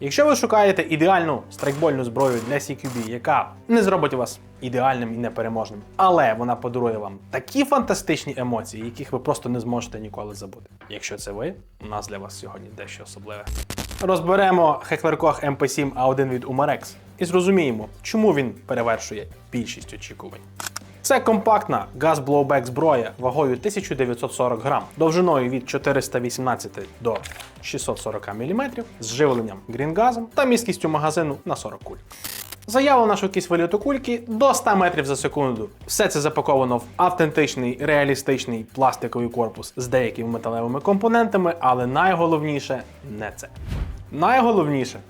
Якщо ви шукаєте ідеальну страйкбольну зброю для CQB, яка не зробить вас ідеальним і непереможним, але вона подарує вам такі фантастичні емоції, яких ви просто не зможете ніколи забути. Якщо це ви, у нас для вас сьогодні дещо особливе. Розберемо хеклеркох MP7 A1 від Umarex і зрозуміємо, чому він перевершує більшість очікувань. Це компактна газ-блоубек зброя вагою 1940 грам, довжиною від 418 до 640 мм, з живленням грінгазом та міськістю магазину на 40 куль. Заявлена швидкість виліту кульки до 100 метрів за секунду. Все це запаковано в автентичний реалістичний пластиковий корпус з деякими металевими компонентами, але найголовніше не це. Найголовніше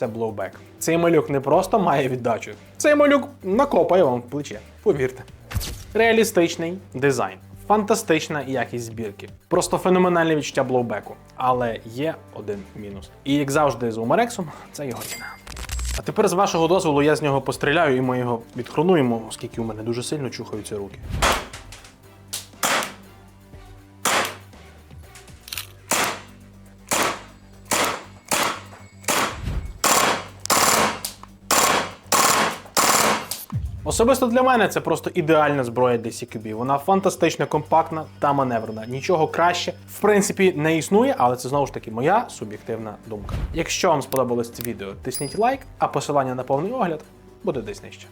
це блоубек. Цей малюк не просто має віддачу, цей малюк накопає вам в плече. Повірте. Реалістичний дизайн, фантастична якість збірки, просто феноменальне відчуття блоубеку. Але є один мінус. І як завжди з Умарексом, це його ціна. А тепер, з вашого дозволу, я з нього постріляю і ми його відхронуємо, оскільки у мене дуже сильно чухаються руки. Особисто для мене це просто ідеальна зброя для CQB. Вона фантастично компактна та маневрена. Нічого краще, в принципі, не існує, але це знову ж таки моя суб'єктивна думка. Якщо вам сподобалось це відео, тисніть лайк, а посилання на повний огляд буде десь нижче.